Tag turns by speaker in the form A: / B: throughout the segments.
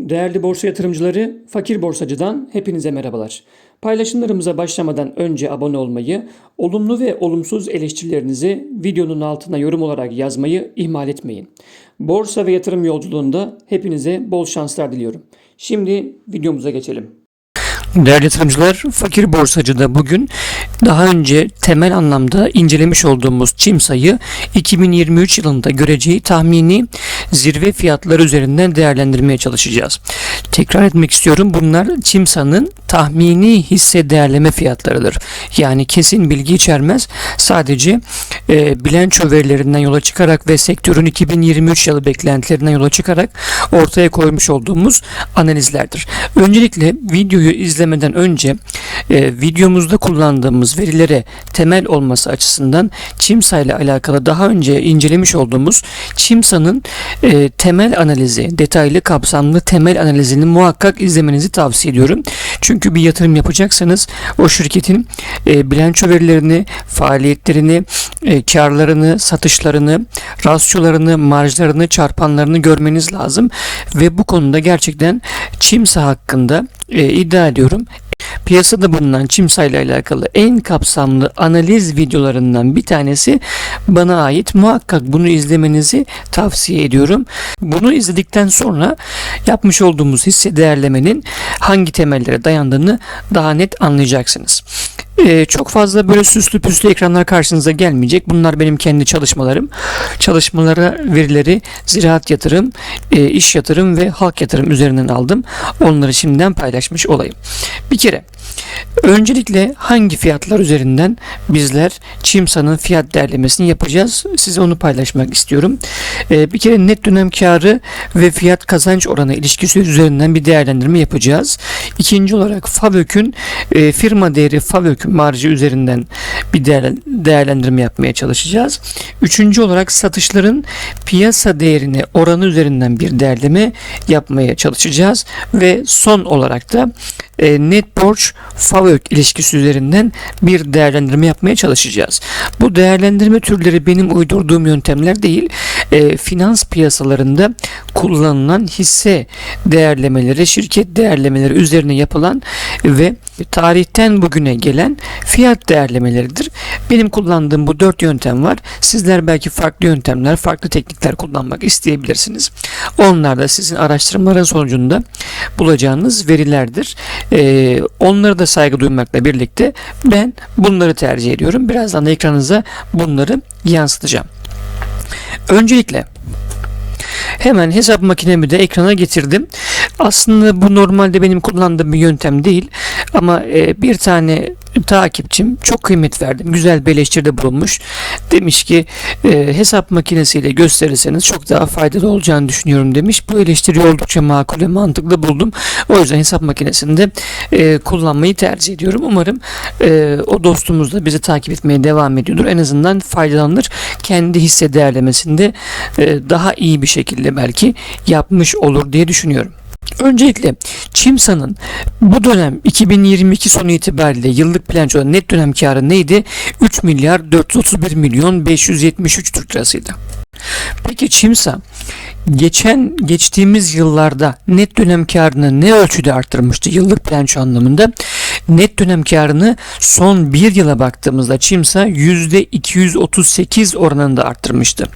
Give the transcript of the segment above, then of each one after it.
A: Değerli borsa yatırımcıları, Fakir Borsacı'dan hepinize merhabalar. Paylaşımlarımıza başlamadan önce abone olmayı, olumlu ve olumsuz eleştirilerinizi videonun altına yorum olarak yazmayı ihmal etmeyin. Borsa ve yatırım yolculuğunda hepinize bol şanslar diliyorum. Şimdi videomuza geçelim. Değerli yatırımcılar, Fakir Borsacı'da bugün daha önce temel anlamda incelemiş olduğumuz çim sayı 2023 yılında göreceği tahmini zirve fiyatları üzerinden değerlendirmeye çalışacağız. Tekrar etmek istiyorum. Bunlar Çimsa'nın tahmini hisse değerleme fiyatlarıdır. Yani kesin bilgi içermez. Sadece e, bilanço verilerinden yola çıkarak ve sektörün 2023 yılı beklentilerinden yola çıkarak ortaya koymuş olduğumuz analizlerdir. Öncelikle videoyu izlemeden önce e, videomuzda kullandığımız verilere temel olması açısından Çimsa ile alakalı daha önce incelemiş olduğumuz Çimsa'nın e, temel analizi, detaylı kapsamlı temel analizini muhakkak izlemenizi tavsiye ediyorum. Çünkü bir yatırım yapacaksanız o şirketin e, bilanço verilerini, faaliyetlerini, e, karlarını, satışlarını, rasyolarını, marjlarını, çarpanlarını görmeniz lazım. Ve bu konuda gerçekten Çimsa hakkında e, iddia ediyorum piyasada bulunan Çimsa ile alakalı en kapsamlı analiz videolarından bir tanesi bana ait. Muhakkak bunu izlemenizi tavsiye ediyorum. Bunu izledikten sonra yapmış olduğumuz hisse değerlemenin hangi temellere dayandığını daha net anlayacaksınız. Ee, çok fazla böyle süslü püslü ekranlar karşınıza gelmeyecek. Bunlar benim kendi çalışmalarım. Çalışmalara verileri ziraat yatırım, e, iş yatırım ve halk yatırım üzerinden aldım. Onları şimdiden paylaşmış olayım. Bir kere öncelikle hangi fiyatlar üzerinden bizler Çimsa'nın fiyat değerlemesini yapacağız? Size onu paylaşmak istiyorum. Ee, bir kere net dönem karı ve fiyat kazanç oranı ilişkisi üzerinden bir değerlendirme yapacağız. İkinci olarak FAVÖK'ün e, firma değeri FAVÖK marjı üzerinden bir değer, değerlendirme yapmaya çalışacağız. Üçüncü olarak satışların piyasa değerine oranı üzerinden bir değerleme yapmaya çalışacağız ve son olarak da e, net borç FAVÖK ilişkisi üzerinden bir değerlendirme yapmaya çalışacağız. Bu değerlendirme türleri benim uydurduğum yöntemler değil. E, finans piyasalarında kullanılan hisse değerlemeleri, şirket değerlemeleri üzerine yapılan ve tarihten bugüne gelen fiyat değerlemeleridir. Benim kullandığım bu dört yöntem var. Sizler belki farklı yöntemler, farklı teknikler kullanmak isteyebilirsiniz. Onlar da sizin araştırmaların sonucunda bulacağınız verilerdir. Ee, onları da saygı duymakla birlikte ben bunları tercih ediyorum. Birazdan da ekranınıza bunları yansıtacağım. Öncelikle Hemen hesap makinemi de ekrana getirdim. Aslında bu normalde benim kullandığım bir yöntem değil. Ama e, bir tane takipçim çok kıymet verdim. Güzel bir eleştiride bulunmuş. Demiş ki e, hesap makinesiyle gösterirseniz çok daha faydalı olacağını düşünüyorum demiş. Bu eleştiri oldukça makul ve mantıklı buldum. O yüzden hesap makinesinde e, kullanmayı tercih ediyorum. Umarım e, o dostumuz da bizi takip etmeye devam ediyordur. En azından faydalanır. Kendi hisse değerlemesinde e, daha iyi bir şekilde belki yapmış olur diye düşünüyorum. Öncelikle Çimsa'nın bu dönem 2022 sonu itibariyle yıllık bilançoda net dönem karı neydi? 3 milyar 431 milyon 573 Türk lirasıydı. Peki Çimsa geçen geçtiğimiz yıllarda net dönem karını ne ölçüde arttırmıştı yıllık bilanço anlamında? Net dönem karını son bir yıla baktığımızda Çimsa %238 oranında arttırmıştı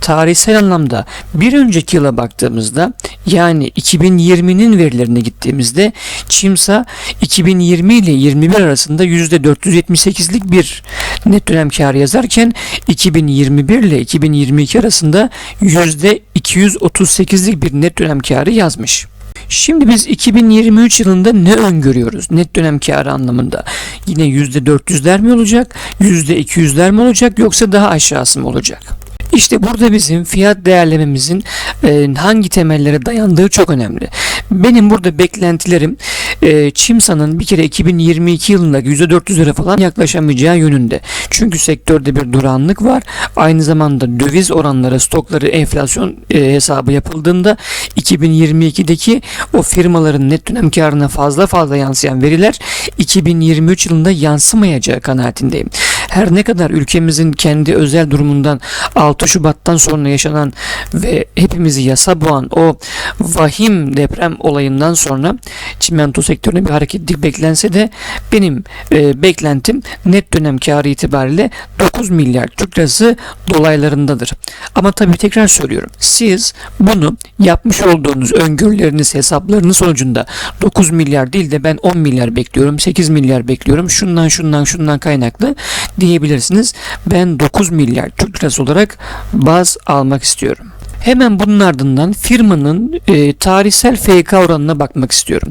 A: tarihsel anlamda bir önceki yıla baktığımızda yani 2020'nin verilerine gittiğimizde Çimsa 2020 ile 21 arasında %478'lik bir net dönem karı yazarken 2021 ile 2022 arasında %238'lik bir net dönem karı yazmış. Şimdi biz 2023 yılında ne öngörüyoruz net dönem karı anlamında? Yine %400'ler mi olacak, %200'ler mi olacak yoksa daha aşağısı mı olacak? İşte burada bizim fiyat değerlememizin e, hangi temellere dayandığı çok önemli. Benim burada beklentilerim e, Çimsa'nın bir kere 2022 yılında %400'lere falan yaklaşamayacağı yönünde. Çünkü sektörde bir duranlık var. Aynı zamanda döviz oranları, stokları, enflasyon e, hesabı yapıldığında 2022'deki o firmaların net dönem karına fazla fazla yansıyan veriler 2023 yılında yansımayacağı kanaatindeyim. Her ne kadar ülkemizin kendi özel durumundan 6 Şubat'tan sonra yaşanan ve hepimizi yasa boğan o vahim deprem olayından sonra çimento sektörüne bir hareketlik beklense de benim e, beklentim net dönem karı itibariyle 9 milyar Türk lirası dolaylarındadır. Ama tabii tekrar söylüyorum. Siz bunu yapmış olduğunuz öngörüleriniz, hesaplarınız sonucunda 9 milyar değil de ben 10 milyar bekliyorum, 8 milyar bekliyorum. Şundan şundan şundan kaynaklı diyebilirsiniz. Ben 9 milyar Türk lirası olarak baz almak istiyorum. Hemen bunun ardından firmanın e, tarihsel FK oranına bakmak istiyorum.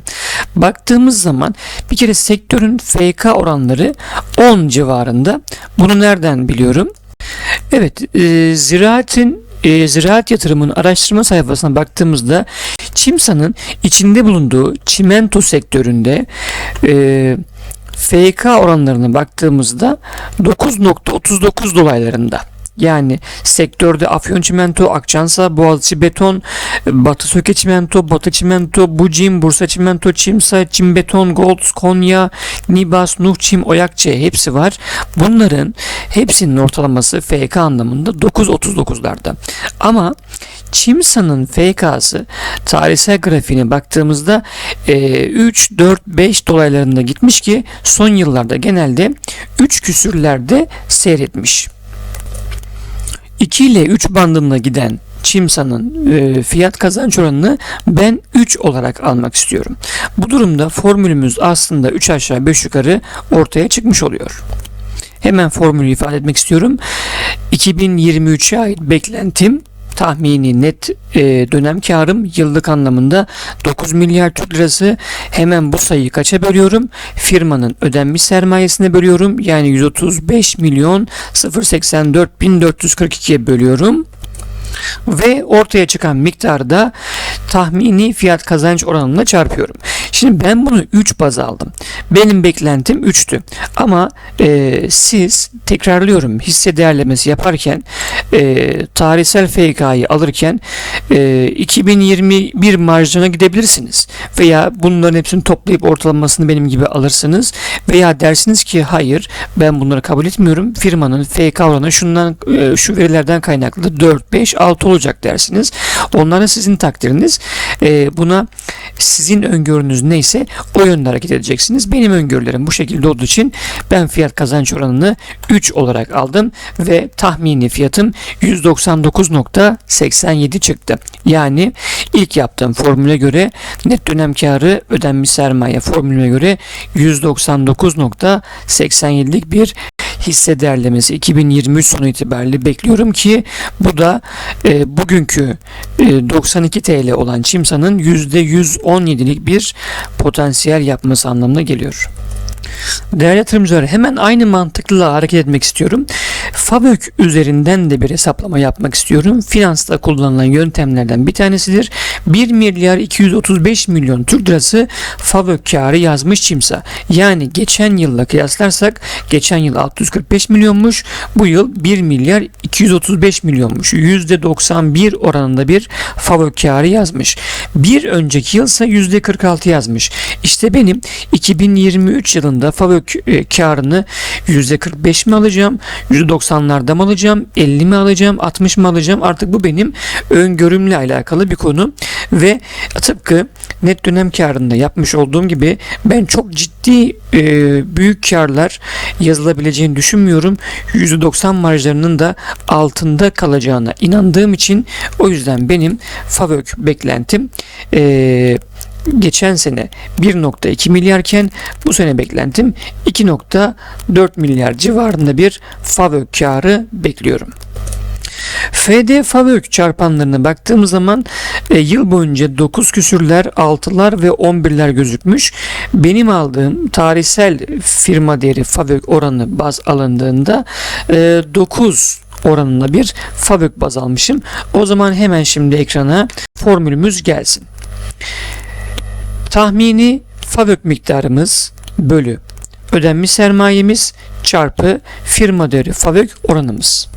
A: Baktığımız zaman bir kere sektörün FK oranları 10 civarında. Bunu nereden biliyorum? Evet, e, ziraatin e, ziraat yatırımının araştırma sayfasına baktığımızda Çimsa'nın içinde bulunduğu çimento sektöründe e, FK oranlarına baktığımızda 9.39 dolaylarında. Yani sektörde Afyon Çimento, Akçansa, Boğaziçi Beton, Batı Söke Çimento, Batı Çimento, Bucim, Bursa Çimento, Çimsa, Çim Beton, Gold, Konya, Nibas, Nuh Çim, Oyakçe hepsi var. Bunların hepsinin ortalaması FK anlamında 9.39'larda. Ama Çimsa'nın FK'sı tarihsel grafiğine baktığımızda e, 3, 4, 5 dolaylarında gitmiş ki son yıllarda genelde 3 küsürlerde seyretmiş. 2 ile 3 bandında giden Çimsa'nın e, fiyat kazanç oranını ben 3 olarak almak istiyorum. Bu durumda formülümüz aslında 3 aşağı 5 yukarı ortaya çıkmış oluyor. Hemen formülü ifade etmek istiyorum. 2023'e ait beklentim tahmini net e, dönem karım yıllık anlamında 9 milyar Türk lirası. Hemen bu sayıyı kaça bölüyorum? Firmanın ödenmiş sermayesine bölüyorum. Yani 135 milyon 084 bin 442'ye bölüyorum ve ortaya çıkan miktarı da tahmini fiyat kazanç oranına çarpıyorum. Şimdi ben bunu 3 baz aldım. Benim beklentim 3'tü. Ama e, siz tekrarlıyorum hisse değerlemesi yaparken e, tarihsel FK'yı alırken e, 2021 marjına gidebilirsiniz. Veya bunların hepsini toplayıp ortalamasını benim gibi alırsınız. Veya dersiniz ki hayır ben bunları kabul etmiyorum. Firmanın FK oranı şundan e, şu verilerden kaynaklı 4, 5, 6 olacak dersiniz. Onlara sizin takdiriniz. E, buna sizin öngörünüz neyse o yönde hareket edeceksiniz. Benim öngörülerim bu şekilde olduğu için ben fiyat kazanç oranını 3 olarak aldım ve tahmini fiyatım 199.87 çıktı. Yani ilk yaptığım formüle göre net dönem karı ödenmiş sermaye formülüne göre 199.87'lik bir hisse değerlemesi 2023 sonu itibariyle bekliyorum ki bu da e, bugünkü e, 92 TL olan Çimsa'nın %117'lik bir potansiyel yapması anlamına geliyor. Değerli yatırımcılar hemen aynı mantıkla hareket etmek istiyorum. FAVÖK üzerinden de bir hesaplama yapmak istiyorum. Finansta kullanılan yöntemlerden bir tanesidir. 1 milyar 235 milyon Türk lirası FAVÖK karı yazmış Çimsa. Yani geçen yılla kıyaslarsak geçen yıl 645 milyonmuş. Bu yıl 1 milyar 235 milyonmuş. %91 oranında bir FAVÖK karı yazmış. Bir önceki yılsa %46 yazmış. İşte benim 2023 yılında FAVÖK e, karını %45 mi alacağım? %90'larda mı alacağım? 50 mi alacağım? 60 mı alacağım? Artık bu benim öngörümle alakalı bir konu ve tıpkı net dönem karında yapmış olduğum gibi ben çok ciddi e, büyük karlar yazılabileceğini düşünmüyorum. %90 marjlarının da altında kalacağına inandığım için o yüzden benim FAVÖK beklentim eee geçen sene 1.2 milyarken bu sene beklentim 2.4 milyar civarında bir FAVÖK karı bekliyorum. FD FAVÖK çarpanlarına baktığımız zaman e, yıl boyunca 9 küsürler, 6'lar ve 11'ler gözükmüş. Benim aldığım tarihsel firma değeri FAVÖK oranı baz alındığında e, 9 oranında bir FAVÖK baz almışım. O zaman hemen şimdi ekrana formülümüz gelsin. Tahmini FAVÖK miktarımız bölü ödenmiş sermayemiz çarpı firma değeri FAVÖK oranımız.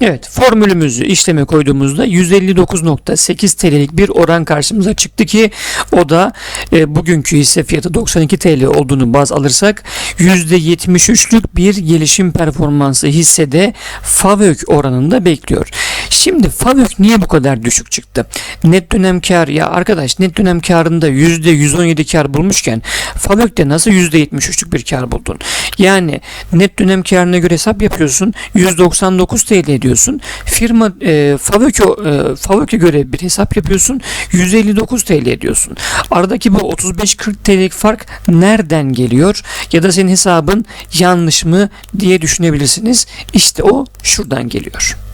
A: Evet formülümüzü işleme koyduğumuzda 159.8 TL'lik bir oran karşımıza çıktı ki o da e, bugünkü hisse fiyatı 92 TL olduğunu baz alırsak %73'lük bir gelişim performansı hissede FAVÖK oranında bekliyor. Şimdi FAVÖK niye bu kadar düşük çıktı? Net dönem kar ya arkadaş net dönem karında %117 kar bulmuşken FAVÖK'te nasıl %73'lük bir kar buldun? Yani net dönem karına göre hesap yapıyorsun 199 TL ediyorsun. Firma e, FAVÖK'e e, FAVÖK'e göre bir hesap yapıyorsun 159 TL ediyorsun. Aradaki bu 35-40 TL'lik fark nereden geliyor? Ya da senin hesabın yanlış mı diye düşünebilirsiniz. İşte o şuradan geliyor.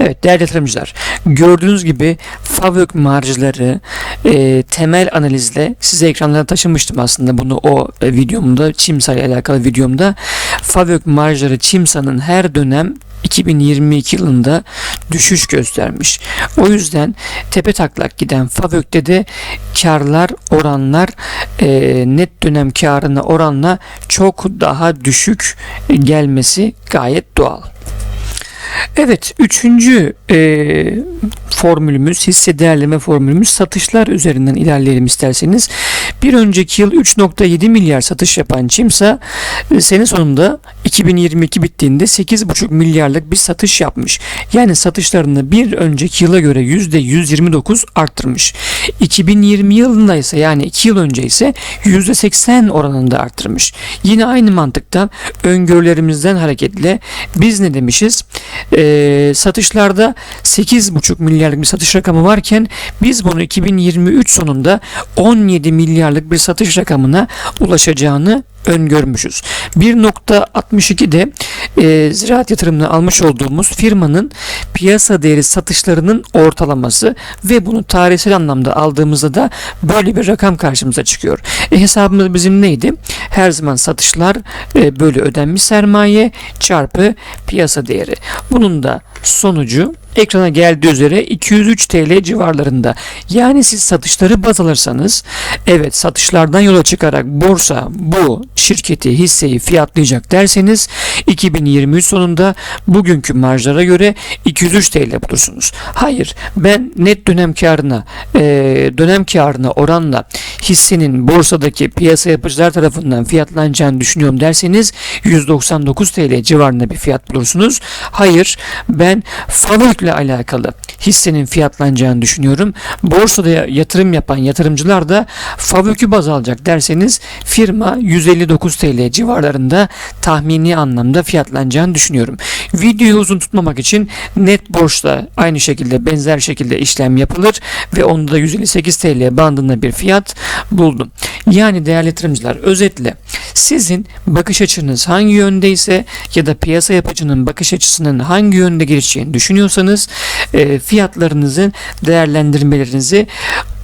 A: Evet değerli yatırımcılar gördüğünüz gibi FAVÖK marjları e, temel analizle size ekranlara taşımıştım aslında bunu o e, videomda Çimsa ile alakalı videomda FAVÖK marjları Çimsa'nın her dönem 2022 yılında düşüş göstermiş. O yüzden tepe taklak giden FAVÖK'te de karlar oranlar e, net dönem karına oranla çok daha düşük gelmesi gayet doğal. Evet, üçüncü e, formülümüz, hisse değerleme formülümüz satışlar üzerinden ilerleyelim isterseniz. Bir önceki yıl 3.7 milyar satış yapan Çimsa e, sene sonunda 2022 bittiğinde 8.5 milyarlık bir satış yapmış. Yani satışlarını bir önceki yıla göre %129 arttırmış. 2020 yılında ise yani 2 yıl önce ise %80 oranında arttırmış. Yine aynı mantıkta öngörülerimizden hareketle biz ne demişiz? Ee, satışlarda 8,5 milyarlık bir satış rakamı varken biz bunu 2023 sonunda 17 milyarlık bir satış rakamına ulaşacağını öngörmüşüz. 1.62'de e, ziraat yatırımını almış olduğumuz firmanın piyasa değeri satışlarının ortalaması ve bunu tarihsel anlamda aldığımızda da böyle bir rakam karşımıza çıkıyor. E, hesabımız bizim neydi? Her zaman satışlar e, bölü ödenmiş sermaye çarpı piyasa değeri. Bunun da sonucu ekrana geldiği üzere 203 TL civarlarında. Yani siz satışları baz alırsanız evet satışlardan yola çıkarak borsa bu şirketi hisseyi fiyatlayacak derseniz 2023 sonunda bugünkü marjlara göre 203 TL bulursunuz. Hayır ben net dönem karına e, dönem karına oranla hissenin borsadaki piyasa yapıcılar tarafından fiyatlanacağını düşünüyorum derseniz 199 TL civarında bir fiyat bulursunuz. Hayır ben FAVÖK ile alakalı hissenin fiyatlanacağını düşünüyorum. Borsada yatırım yapan yatırımcılar da FAVÖK'ü baz alacak derseniz firma 159 TL civarlarında tahmini anlamda fiyatlanacağını düşünüyorum. Videoyu uzun tutmamak için net borçla aynı şekilde benzer şekilde işlem yapılır ve onda da 158 TL bandında bir fiyat buldum. Yani değerli yatırımcılar özetle sizin bakış açınız hangi yöndeyse ya da piyasa yapıcının bakış açısının hangi yönde gelişeceğini düşünüyorsanız e, fiyatlarınızın değerlendirmelerinizi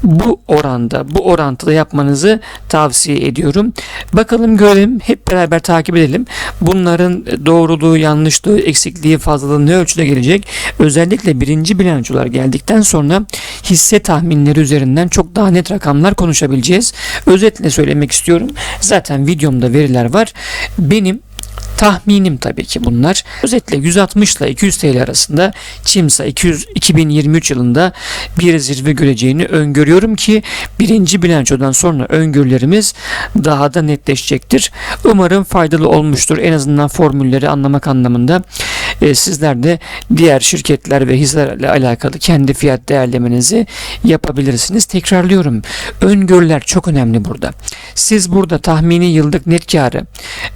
A: bu oranda, bu orantıda yapmanızı tavsiye ediyorum. Bakalım görelim, hep beraber takip edelim. Bunların doğruluğu, yanlışlığı, eksikliği, fazlalığı ne ölçüde gelecek? Özellikle birinci bilançolar geldikten sonra hisse tahminleri üzerinden çok daha net rakamlar konuşabileceğiz. Özetle söylemek istiyorum. Zaten videomda veriler var. Benim Tahminim tabii ki bunlar. Özetle 160 ile 200 TL arasında Çimsa 200, 2023 yılında bir zirve göreceğini öngörüyorum ki birinci bilançodan sonra öngörülerimiz daha da netleşecektir. Umarım faydalı olmuştur. En azından formülleri anlamak anlamında e, sizler de diğer şirketler ve hisselerle alakalı kendi fiyat değerlemenizi yapabilirsiniz. Tekrarlıyorum. Öngörüler çok önemli burada. Siz burada tahmini yıllık net karı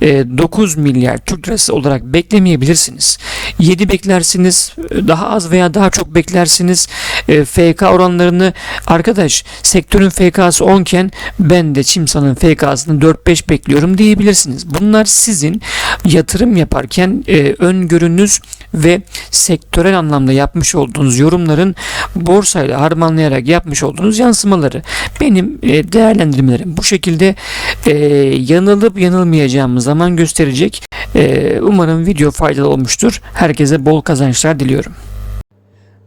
A: e, 9 milyar Türk lirası olarak beklemeyebilirsiniz. 7 beklersiniz, daha az veya daha çok beklersiniz. E, FK oranlarını arkadaş sektörün FK'sı 10 iken ben de Çimsa'nın FK'sını 4-5 bekliyorum diyebilirsiniz. Bunlar sizin yatırım yaparken e, öngörünüz ve sektörel anlamda yapmış olduğunuz yorumların borsayla harmanlayarak yapmış olduğunuz yansımaları. Benim e, değerlendirmelerim bu şekilde e, yanılıp yanılmayacağımız zaman gösterecek. E, umarım video faydalı olmuştur. Herkese bol kazançlar diliyorum.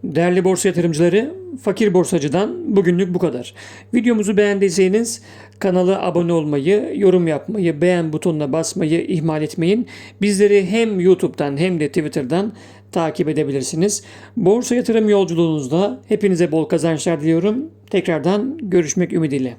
A: Değerli borsa yatırımcıları, Fakir Borsacı'dan bugünlük bu kadar. Videomuzu beğendiyseniz kanala abone olmayı, yorum yapmayı, beğen butonuna basmayı ihmal etmeyin. Bizleri hem YouTube'dan hem de Twitter'dan takip edebilirsiniz. Borsa yatırım yolculuğunuzda hepinize bol kazançlar diliyorum. Tekrardan görüşmek ümidiyle.